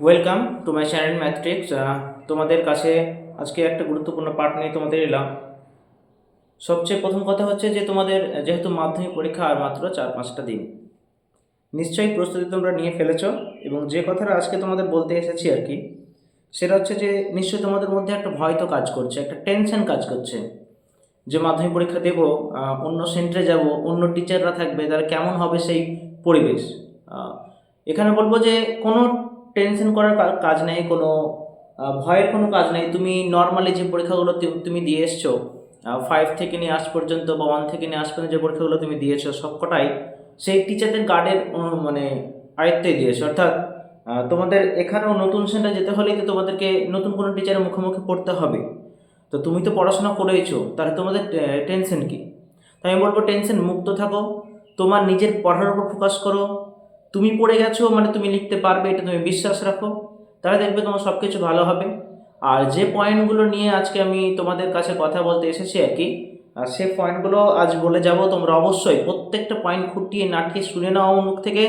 Welcome to my channel math tricks তোমাদের কাছে আজকে একটা গুরুত্বপূর্ণ পাঠ নিয়ে তোমাদের এলাম। সবচেয়ে প্রথম কথা হচ্ছে যে তোমাদের, যেহেতু মাধ্যমিক পরীক্ষা আর মাত্র চার পাঁচটা দিন, নিশ্চয়ই প্রস্তুতি তোমরা নিয়ে ফেলেছো এবং যে কথাটা আজকে তোমাদের বলতে এসেছি আর কি, সেটা হচ্ছে যে নিশ্চয়ই তোমাদের মধ্যে একটা ভয় তো কাজ করছে, একটা টেনশন কাজ করছে। যে মাধ্যমিক পরীক্ষা দেব অন্য সেন্টারে যাব, অন্য টিচাররা থাকবে, তারা কেমন হবে সেই পরিবেশ। এখানে বলব যে কোনো টেনশন করার কাজ নেই, কোনো ভয়ের কোনো কাজ নেই। তুমি নর্মালি যে পরীক্ষাগুলো তুমি দিয়ে এসছো ফাইভ থেকে নিয়ে আজ পর্যন্ত বা ওয়ান থেকে নিয়ে আজ পর্যন্ত যে পরীক্ষাগুলো তুমি দিয়েছ, সবকটাই সেই টিচারদের গার্ডের মানে আয়ত্তেই দিয়েছ। অর্থাৎ তোমাদের এখানেও নতুন সেন্টার যেতে হলেই তো তোমাদেরকে নতুন কোনো টিচারের মুখোমুখি পড়তে হবে। তো তুমি তো পড়াশোনা করেইছো, তাহলে তোমাদের টেনশন কী? তাই আমি বলব টেনশন মুক্ত থাকো, তোমার নিজের পড়ার উপর ফোকাস করো তুমি পড়ে গেছো মানে তুমি লিখতে পারবে, এটা তুমি বিশ্বাস রাখো। তাহলে দেখবে তোমার সব কিছু ভালো হবে। আর যে পয়েন্টগুলো নিয়ে আজকে আমি তোমাদের কাছে কথা বলতে এসেছি আর কি, আর সে পয়েন্টগুলো আজ বলে যাব তোমরা অবশ্যই প্রত্যেকটা পয়েন্ট খুঁটিয়ে নাটিয়ে শুনে নাও মুখ থেকে।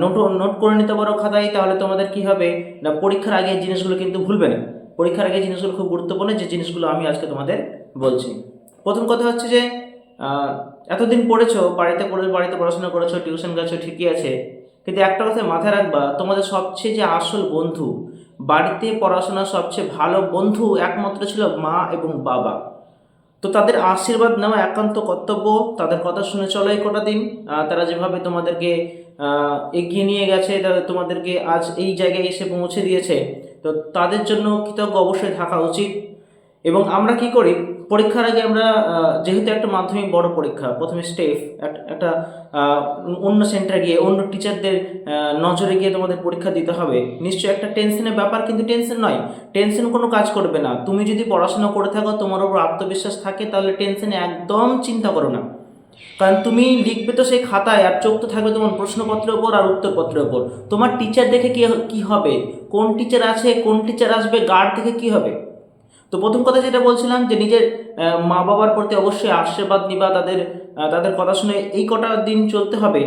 নোট নোট করে নিতে পারো খাতায়, তাহলে তোমাদের কি হবে? না, পরীক্ষার আগে জিনিসগুলো কিন্তু ভুলবে না। পরীক্ষার আগে জিনিসগুলো খুব গুরুত্বপূর্ণ, যে জিনিসগুলো আমি আজকে তোমাদের বলছি। প্রথম কথা হচ্ছে যে এতদিন পড়েছো, বাড়িতে পড়ে, বাড়িতে পড়াশোনা করেছ, টিউশন গেছো, ঠিকই আছে। কিন্তু একটা কথা মাথায় রাখবা, তোমাদের সবচেয়ে যে আসল বন্ধু, বাড়িতে পড়াশোনা সবচেয়ে ভালো বন্ধু একমাত্র ছিল মা এবং বাবা। তো তাদের আশীর্বাদ নেওয়া একান্ত কর্তব্য, তাদের কথা শুনে চলো এই কটা দিন। তারা যেভাবে তোমাদেরকে এগিয়ে নিয়ে গেছে, তারা তোমাদেরকে আজ এই জায়গায় এসে পৌঁছে দিয়েছে। তো তাদের জন্য কৃতজ্ঞ অবশ্যই থাকা উচিত। এবং আমরা কি করি? পরীক্ষার আগে আমরা যেহেতু একটা মাধ্যমিক বড় পরীক্ষা, প্রথমে স্টেপ একটা অন্য সেন্টারে গিয়ে অন্য টিচারদের নজরে গিয়ে তোমাদের পরীক্ষা দিতে হবে। নিশ্চয়ই একটা টেনশনের ব্যাপার, কিন্তু টেনশন নয়। টেনশন কোনো কাজ করবে না। তুমি যদি পড়াশোনা করে থাকো, তোমার উপর আত্মবিশ্বাস থাকে, তাহলে টেনশনে একদম চিন্তা করো না। কারণ তুমি লিখবে তো সেই খাতায়, আর চোখ তো থাকবে তোমার প্রশ্নপত্রের ওপর আর উত্তরপত্রের ওপর তোমার টিচার দেখে কি কি হবে? কোন টিচার আছে, কোন টিচার আসবে গার্ড দেখে কি হবে? তো প্রথম কথা যেটা বলছিলাম যে নিজের মা বাবার প্রতি অবশ্যই আশীর্বাদ নিবা, তাদের তাদের কথা শুনে এই কটা দিন চলতে হবে।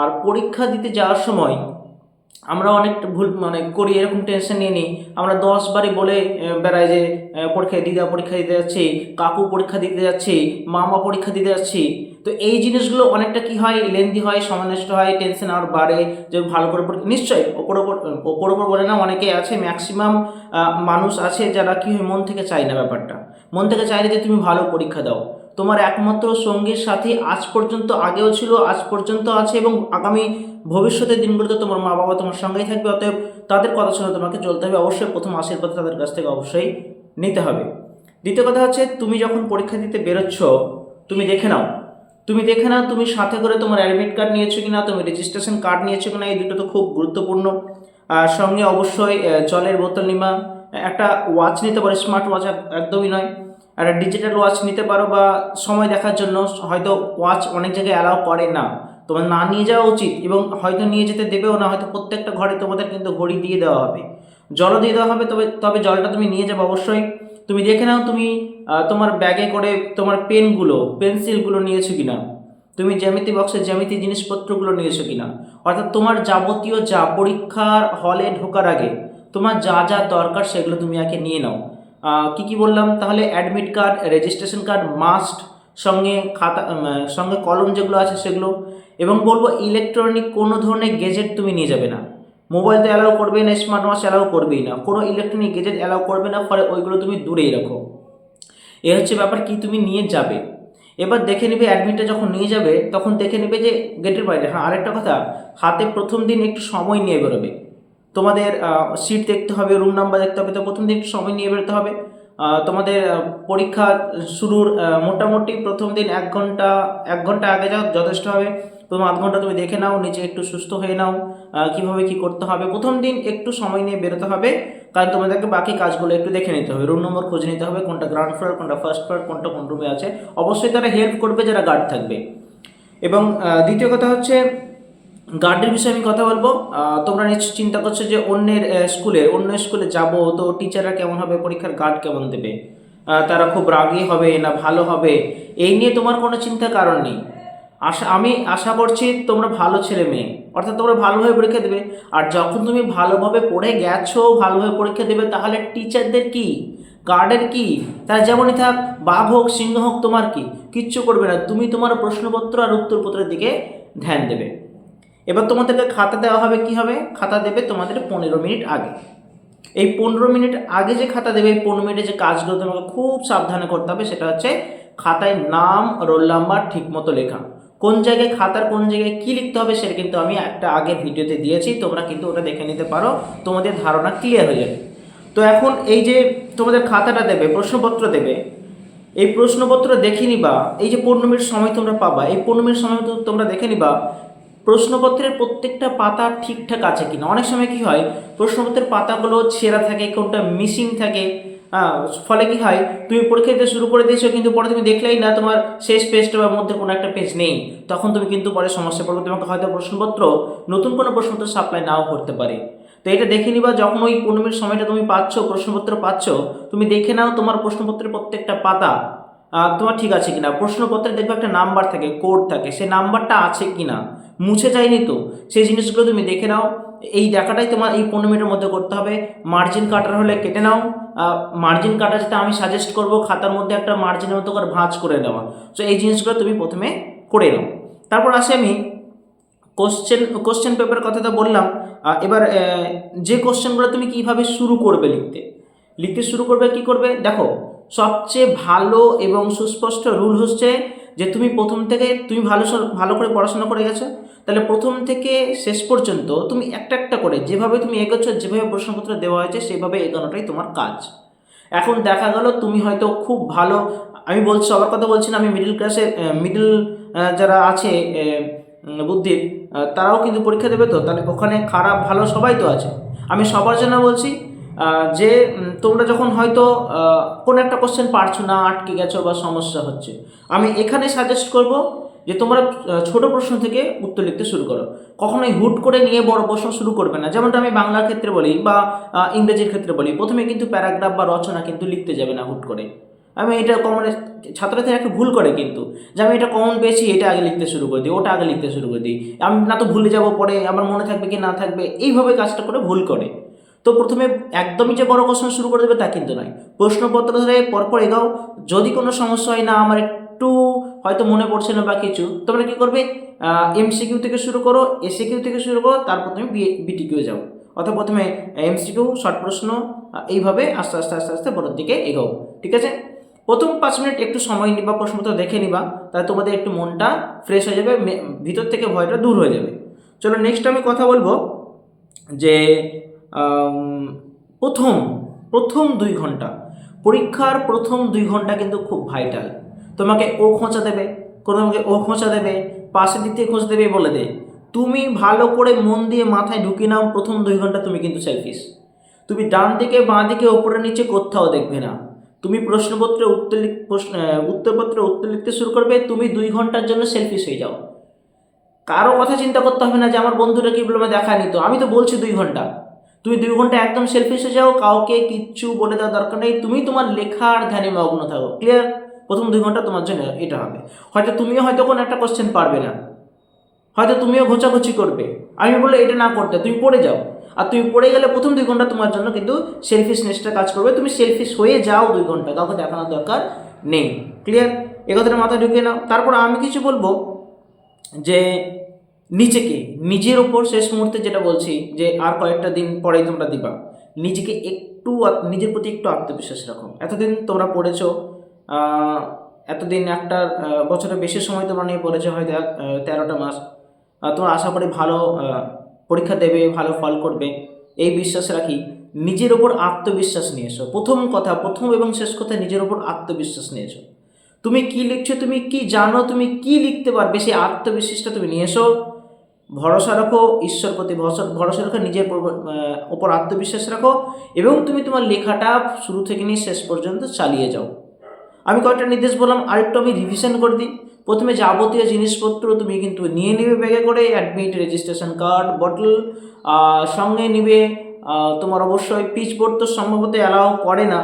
আর পরীক্ষা দিতে যাওয়ার সময় আমরা অনেক ভুল মানে করি এরকম টেনশন নিয়ে নিই। আমরা দশ বারে বলে বেড়াই যে আহ, পরীক্ষা দিদা পরীক্ষা দিতে যাচ্ছি কাকু পরীক্ষা দিতে যাচ্ছি মামা পরীক্ষা দিতে যাচ্ছি। তো এই জিনিসগুলো অনেকটা কি হয় লেন্দি হয় সময় নষ্ট হয় টেনশন আর বাড়ে যে ভালো করে পরীক্ষা নিশ্চয়ই ওপর ওপর ওপর ওপর বলে না অনেকে আছে ম্যাক্সিমাম মানুষ আছে যারা কি হয় মন থেকে চায় না ব্যাপারটা। মন থেকে চায় না যে তুমি ভালো পরীক্ষা দাও। তোমার একমাত্র সঙ্গীর সাথী আজ পর্যন্ত আগেও ছিল, আজ পর্যন্ত আছে এবং আগামী ভবিষ্যতের দিনগুলোতে তোমার মা বাবা তোমার সঙ্গেই থাকবে, অতএব তাদের কথা শুনে তোমাকে চলতে হবে। অবশ্যই প্রথম আশীর্বাদ তাদের কাছ থেকে অবশ্যই নিতে হবে। দ্বিতীয় কথা হচ্ছে, তুমি যখন পরীক্ষা দিতে বেরোচ্ছ, তুমি দেখে নাও। তুমি দেখে নাও, তুমি সাথে করে তোমার অ্যাডমিট কার্ড নিয়েছো কিনা, তুমি রেজিস্ট্রেশন কার্ড নিয়েছো কিনা, এই দুটো তো খুব গুরুত্বপূর্ণ। সঙ্গে অবশ্যই জলের বোতল নিবা। একটা ওয়াচ নিতে পারো স্মার্ট ওয়াচ একদমই নয়। একটা ডিজিটাল ওয়াচ নিতে পারো বা সময় দেখার জন্য হয়তো ওয়াচ অনেক জায়গায় অ্যালাউ করে না। তোমার না নিয়ে যাওয়া উচিত এবং হয়তো নিয়ে যেতে দেবেও না, হয়তো প্রত্যেকটা ঘরে তোমাদের কিন্তু ঘড়ি দিয়ে দেওয়া হবে। জলও দিয়ে দেওয়া হবে, তবে তবে জলটা তুমি নিয়ে যাবে অবশ্যই। তুমি দেখে নাও তুমি তোমার ব্যাগে করে তোমার পেনগুলো পেন্সিলগুলো নিয়েছো কি না তুমি জ্যামিতি বক্সের জ্যামিতি জিনিসপত্রগুলো নিয়েছো কি না অর্থাৎ তোমার যাবতীয় যা পরীক্ষার হলে ঢোকার আগে তোমার যা যা দরকার সেগুলো তুমি আগে নিয়ে নাও। কি কি বললাম? তাহলে admit card registration card must সঙ্গে খাতা সঙ্গে কলম যেগুলো আছে সেগুলো। এবং বলব ইলেকট্রনিক কোনো ধরনের গেজেট তুমি নিয়ে যাবে না। মোবাইল তো অ্যালাউ করবে না স্মার্ট ওয়াচ অ্যালাউ করবেই না। কোনো ইলেকট্রনিক গেজেট অ্যালাউ করবে না, ফলে ওইগুলো তুমি দূরেই রাখো। এ হচ্ছে ব্যাপার, কি তুমি নিয়ে যাবে। এবার দেখে নেবে অ্যাডমিটটা যখন নিয়ে যাবে, তখন দেখে নেবে যে গেটের বাইরে। হ্যাঁ আরেকটা কথা, হাতে প্রথম দিন একটু সময় নিয়ে বেরোবে। তোমাদের সিট দেখতে হবে রুম নাম্বার দেখতে হবে, তো প্রথম দিন সময় নিয়ে বেরোতে হবে। তোমাদের পরীক্ষা শুরুর মোটামুটি প্রথম দিন এক ঘণ্টা এক ঘণ্টা আগে যাও যথেষ্ট হবে। প্রথম আধ ঘণ্টা তুমি দেখে নাও নিজে একটু সুস্থ হয়ে নাও কীভাবে কি করতে হবে। প্রথম দিন একটু সময় নিয়ে বেরোতে হবে, কারণ তোমাদেরকে বাকি কাজগুলো একটু দেখে নিতে হবে। রুম নম্বর খুঁজে নিতে হবে, কোনটা গ্রাউন্ড ফ্লোর কোনটা ফার্স্ট ফ্লোর কোনটা কোন রুমে আছে। অবশ্যই তারা হেল্প করবে যারা গার্ড থাকবে। এবং দ্বিতীয় কথা হচ্ছে গার্ডের বিষয়ে আমি কথা বলব। তোমরা নিশ্চয় চিন্তা করছ যে অন্যের স্কুলে, অন্য স্কুলে যাব তো টিচাররা কেমন হবে? পরীক্ষার গার্ড কেমন দেবে? তারা খুব রাগী হবে না ভালো হবে? এই নিয়ে তোমার কোনো চিন্তার কারণ নেই। আশা, আমি আশা করছি তোমরা ভালো ছেলে মেয়ে। অর্থাৎ তোমরা ভালোভাবে পরীক্ষা দেবে। আর যখন তুমি ভালোভাবে পড়ে গেছো, ভালোভাবে পরীক্ষা দেবে, তাহলে টিচারদের কি? গার্ডের কি? তারা যেমনই থাক, বাঘ হোক, সিংহ হোক, তোমার কি? কিচ্ছু করবে না। তুমি তোমার প্রশ্নপত্র আর উত্তরপত্রের দিকে ধ্যান দেবে। এবার তোমাদেরকে খাতা দেওয়া হবে, কি হবে? খাতা দেবে তোমাদের পনেরো মিনিট আগে। এই পনেরো মিনিট আগে যে খাতা দেবে, এই পনেরো মিনিটে যে কাজগুলো তোমাকে খুব সাবধানে করতে হবে, সেটা হচ্ছে খাতায় নাম, রোল নাম্বার ঠিক মতো লেখা। কোন জায়গায় খাতার, কোন জায়গায় কী লিখতে হবে, সেটা কিন্তু আমি একটা আগের ভিডিওতে দিয়েছি। তোমরা কিন্তু ওটা দেখে নিতে পারো। তোমাদের ধারণা ক্লিয়ার হয়ে যাবে। তো এখন এই যে তোমাদের খাতাটা দেবে, প্রশ্নপত্র দেবে, এই প্রশ্নপত্র দেখে নিবা। এই যে পনেরো মিনিট সময় তোমরা পাবা, এই পনেরো মিনিট সময় তোমরা দেখে নিবা প্রশ্নপত্রের প্রত্যেকটা পাতা ঠিকঠাক আছে কিনা? অনেক সময় কি হয়, প্রশ্নপত্রের পাতাগুলো ছেঁড়া থাকে, কোনটা মিসিং থাকে ফলে কি হয়, তুমি পরীক্ষা দিতে শুরু করে দিয়েছ, কিন্তু পরে তুমি দেখলেই না, তোমার শেষ পেজটা বা মধ্যে কোনো একটা পেজ নেই। তখন তুমি কিন্তু পরে সমস্যা পড়বে, তোমাকে হয়তো প্রশ্নপত্র, নতুন কোনো প্রশ্নপত্র সাপ্লাই নাও করতে পারে। তো এটা দেখে নিবা, যখন ওই পনেরো মিনিট সময়টা তুমি পাচ্ছ, প্রশ্নপত্র পাচ্ছ, তুমি দেখে নাও তোমার প্রশ্নপত্রের প্রত্যেকটা পাতা তোমার ঠিক আছে কিনা। প্রশ্নপত্রে দেখবে একটা নাম্বার থাকে কোড থাকে, সেই নাম্বারটা আছে কিনা। মুছে যায়নি তো। সেই জিনিসগুলো তুমি দেখে নাও। এই দেখাটাই তোমার এই পনেরো মিনিটের মধ্যে করতে হবে। মার্জিন কাটার হলে কেটে নাও। মার্জিন কাটা যেটা আমি সাজেস্ট করব, খাতার মধ্যে একটা মার্জিনের মতো করে ভাঁজ করে নেওয়া তো এই জিনিসগুলো তুমি প্রথমে করে নাও। তারপর আসে আমি কোশ্চেন কোশ্চেন পেপারের কথা তো বললাম। এবার যে কোশ্চেনগুলো তুমি কীভাবে শুরু করবে লিখতে। লিখতে শুরু করবে, কি করবে? দেখো, সবচেয়ে ভালো এবং সুস্পষ্ট রুল হচ্ছে যে তুমি প্রথম থেকে, তুমি ভালো ভালো করে পড়াশোনা করে গেছো। তাহলে প্রথম থেকে শেষ পর্যন্ত তুমি একটা একটা করে যেভাবে তুমি এগোচ্ছ, যেভাবে প্রশ্নপত্র দেওয়া হয়েছে, সেভাবে এগোনোটাই তোমার কাজ। এখন দেখা গেল তুমি হয়তো খুব ভালো, আমি বলছি, সবার কথা বলছি না, আমি মিডিল ক্লাসের মিডিল যারা আছে বুদ্ধির তারাও কিন্তু পরীক্ষা দেবে তো? তাহলে ওখানে খারাপ, ভালো সবাই তো আছে। আমি সবার জন্য বলছি যে তোমরা যখন হয়তো কোনো একটা কোশ্চেন পারছ না, আটকে গেছো বা সমস্যা হচ্ছে, আমি এখানে সাজেস্ট করব যে তোমরা ছোট প্রশ্ন থেকে উত্তর লিখতে শুরু করো। কখনোই হুট করে নিয়ে বড় প্রশ্ন শুরু করবে না। যেমনটা আমি বাংলার ক্ষেত্রে বলি বা ইংরেজির ক্ষেত্রে বলি, প্রথমে কিন্তু প্যারাগ্রাফ বা রচনা কিন্তু লিখতে যাবে না হুট করে। আমি এটা কমন ছাত্রছাত্রীরা একটা ভুল করে কিন্তু। যে আমি এটা কমন পেয়েছি, এটা আগে লিখতে শুরু করে দিই, ওটা আগে লিখতে শুরু করে দিই। আমি না তো ভুলে যাব পরে, আমার মনে থাকবে কি না থাকবে, এইভাবে কাজটা করে ভুল করে। তো প্রথমে একদমই যে বড় কোশ্চেন শুরু করে দেবে তা কিন্তু নয়। প্রশ্নপত্র ধরে পরপর এগাও। যদি কোনো সমস্যা হয় না, আমার একটু হয়তো মনে পড়ছে না বা কিছু, তোমরা কি করবে? এমসিকিউ থেকে শুরু করো এসিকিউ থেকে শুরু করো, তারপর তুমি বিটিকিউ যাও। অর্থাৎ প্রথমে এমসিকিউ শর্ট প্রশ্ন এইভাবে আস্তে আস্তে আস্তে আস্তে বড়োর দিকে এগোও। ঠিক আছে? প্রথম পাঁচ মিনিট একটু সময় নিবা, প্রশ্নপত্র দেখে নিবা, তাহলে তোমাদের একটু মনটা ফ্রেশ হয়ে যাবে ভিতর থেকে ভয়টা দূর হয়ে যাবে। চলো নেক্সট আমি কথা বলব যে প্রথম প্রথম দুই ঘণ্টা। পরীক্ষার প্রথম দুই ঘণ্টা কিন্তু খুব ভাইটাল তোমাকে ও খোঁচা দেবে, কোনো তোমাকে ও খোঁচা দেবে দিক থেকে খোঁচা দেবে বলে দে। তুমি ভালো করে মন দিয়ে মাথায় ঢুকিয়ে নাও প্রথম দুই ঘণ্টা তুমি কিন্তু সেলফিশ তুমি ডান দিকে, বাঁ দিকে, ওপরে, নিচে কোথাও দেখবে না। তুমি প্রশ্নপত্রে উত্তর প্রশ্ন উত্তরপত্রে উত্তর লিখতে শুরু করবে, তুমি দুই ঘণ্টার জন্য সেলফিশ হয়ে যাও। কারও কথা চিন্তা করতে হবে না যে, আমার বন্ধুরা কি বলে দেখায়নি তো। আমি তো বলছি দুই ঘণ্টা। তুমি দুই ঘণ্টা একদম সেলফিশ হয়ে যাও, কাউকে কিচ্ছু বলে দেওয়ার দরকার নেই, তুমি তোমার লেখার ধ্যানে মগ্ন থাকো ক্লিয়ার প্রথম দুই ঘণ্টা তোমার জন্য এটা হবে। হয়তো তুমিও হয়তো কোনো একটা কোশ্চেন পারবে না। হয়তো তুমিও ঘোচাঘুচি করবে। আমি বললে এটা না করতে, তুমি পড়ে যাও। আর তুমি পড়ে গেলে প্রথম দুই ঘণ্টা তোমার জন্য কিন্তু সেলফিশনেসটা কাজ করবে। তুমি সেলফিশ হয়ে যাও দুই ঘণ্টা, কাউকে দেখানোর দরকার নেই। ক্লিয়ার এ কথাটা মাথায় ঢুকিয়ে নাও। তারপর আমি কিছু বলব যে নিজেকে, নিজের ওপর শেষ মুহূর্তে যেটা বলছি যে আর কয়েকটা দিন পরেই তোমরা দিবা। নিজেকে একটু নিজের প্রতি একটু আত্মবিশ্বাস রাখো। এতদিন তোমরা পড়েছো এতদিন একটা বছরের বেশি সময় তোমরা নিয়ে পড়েছো হয়তো তেরোটা মাস। তোমরা আশা করি ভালো পরীক্ষা দেবে, ভালো ফল করবে। এই বিশ্বাস রাখি, নিজের ওপর আত্মবিশ্বাস নিয়ে এসো। প্রথম কথা, প্রথম এবং শেষ কথা, নিজের ওপর আত্মবিশ্বাস নিয়ে এসো। তুমি কি লিখছো, তুমি কি জানো, তুমি কি লিখতে পারবে, সেই আত্মবিশ্বাসটা তুমি নিয়ে এসো। ভরসা রাখো, ঈশ্বর প্রতি ভরসা ভরসা রাখো, নিজের ওপর আত্মবিশ্বাস রাখো এবং তুমি তোমার লেখাটা শুরু থেকে নিয়ে শেষ পর্যন্ত চালিয়ে যাও। আমি কয়েকটা নির্দেশ বললাম, আরেকটু আমি রিভিশন করে দিই। প্রথমে যাবতীয় জিনিসপত্র তুমি কিন্তু নিয়ে নেবে ব্যাগে করে অ্যাডমিট রেজিস্ট্রেশন কার্ড বটল সঙ্গে নিবে। তোমার অবশ্যই পিচ বোর্ড তো সম্ভবত অ্যালাউ করে না।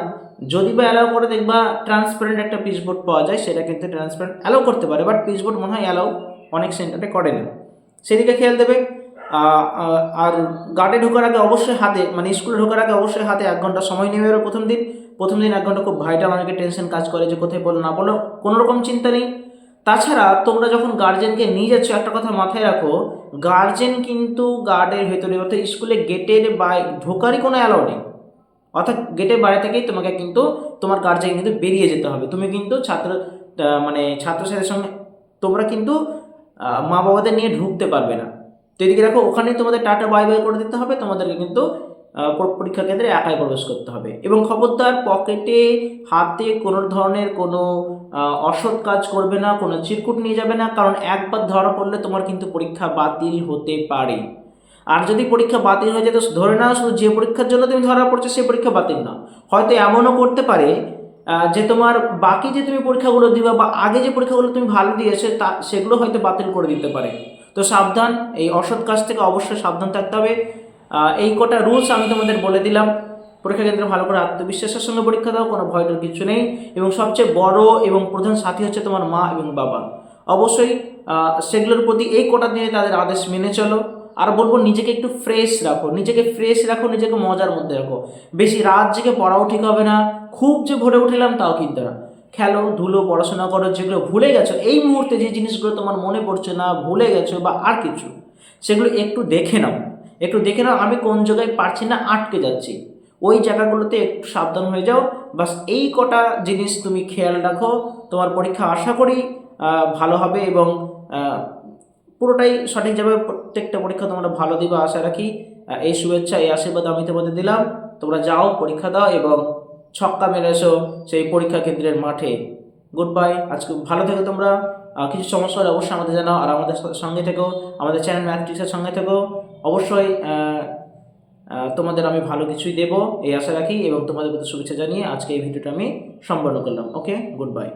যদি বা অ্যালাউ করে দেখবা ট্রান্সপারেন্ট একটা পিচ বোর্ড পাওয়া যায়, সেটা কিন্তু ট্রান্সপারেন্ট অ্যালাউ করতে পারে বাট পিচ বোর্ড মনে হয় অ্যালাউ অনেক সেন্টারে করে না। সেদিকে খেয়াল দেবে। আর গার্ডে ঢোকার আগে অবশ্যই হাতে মানে স্কুলে ঢোকার আগে অবশ্যই হাতে এক ঘণ্টা সময় নেবে এবার প্রথম দিন। প্রথম দিন এক ঘণ্টা খুব ভাইটাল অনেকে টেনশন কাজ করে যে কোথায় বলো না বলো কোনো রকম চিন্তা নেই। তাছাড়া তোমরা যখন গার্জেনকে নিয়ে যাচ্ছ, একটা কথা মাথায় রাখো গার্জেন কিন্তু গার্ডের ভেতরে, অর্থাৎ স্কুলে গেটের বাই, ঢোকারই কোনো অ্যালাউ নেই। অর্থাৎ গেটের বাইরে থেকেই তোমাকে কিন্তু, তোমার গার্জেন কিন্তু বেরিয়ে যেতে হবে। তুমি কিন্তু ছাত্র মানে ছাত্রছাত্রীদের সঙ্গে, তোমরা কিন্তু মা বাবাদের নিয়ে ঢুকতে পারবে না। তো এদিকে দেখো ওখানে তোমাদের টাটা, বাই বাই করে দিতে হবে। তোমাদেরকে কিন্তু পরীক্ষা কেন্দ্রে একাই প্রবেশ করতে হবে। এবং খবরদার, পকেটে হাতে কোনো ধরনের কোনো অসৎ কাজ করবে না, কোনো চিরকুট নিয়ে যাবে না। কারণ একবার ধরা পড়লে তোমার কিন্তু পরীক্ষা বাতিল হতে পারে। আর যদি পরীক্ষা বাতিল হয়ে যায়, তো ধরে নাও শুধু যে পরীক্ষার জন্য তুমি ধরা পড়ছো সেই পরীক্ষা বাতিল না হয়তো এমনও করতে পারে যে তোমার বাকি যে তুমি পরীক্ষাগুলো দিবা বা আগে যে পরীক্ষাগুলো তুমি ভালো দিয়েছে, তা সেগুলো হয়তো বাতিল করে দিতে পারে। তো সাবধান, এই অসৎ কাজ থেকে অবশ্যই সাবধান থাকতে হবে। এই কটা রুলস আমি তোমাদের বলে দিলাম। পরীক্ষা কেন্দ্রে ভালো করে আত্মবিশ্বাসের সঙ্গে পরীক্ষা দাও, কোনো ভয়টার কিছু নেই। এবং সবচেয়ে বড় এবং প্রধান সাথী হচ্ছে তোমার মা এবং বাবা। অবশ্যই সেগুলোর প্রতি এই কটা দিনে তাদের আদেশ মেনে চলো। আর বলব নিজেকে একটু ফ্রেশ রাখো, নিজেকে ফ্রেশ রাখো, নিজেকে মজার মধ্যে রাখো। বেশি রাত জেগে পড়াও ঠিক হবে না, খুব যে ভোরে উঠলাম তাও কিন্তু না। খেলো, ধুলো, পড়াশোনা করো, যেগুলো ভুলে গেছো, এই মুহূর্তে যে জিনিসগুলো তোমার মনে পড়ছে না, ভুলে গেছো বা আর কিছু, সেগুলো একটু দেখে নাও। একটু দেখে নাও, আমি কোন জায়গায় পারছি না, আটকে যাচ্ছি। ওই জায়গাগুলোতে একটু সাবধান হয়ে যাও। বাস এই কটা জিনিস তুমি খেয়াল রাখো। তোমার পরীক্ষা আশা করি ভালো হবে এবং পুরোটাই সঠিক যাবে, প্রত্যেকটা পরীক্ষা তোমরা ভালো দিবে, আশা রাখি। এই শুভেচ্ছা, এই আশীর্বাদ আমি তোমাদের দিলাম। তোমরা যাও, পরীক্ষা দাও এবং ছক্কা মেরে এসো সেই পরীক্ষা কেন্দ্রের মাঠে। গুড বাই আজকে ভালো থেকো তোমরা। কিছু সমস্যা হলে অবশ্যই আমাদের জানাও আর আমাদের সঙ্গে থেকো। আমাদের চ্যানেল ম্যাথ টিচার সঙ্গে থেকো। অবশ্যই তোমাদের আমি ভালো কিছুই দেবো, এই আশা রাখি এবং তোমাদের প্রতি শুভেচ্ছা জানিয়ে আজকে এই ভিডিওটা আমি সম্পন্ন করলাম। Okay good bye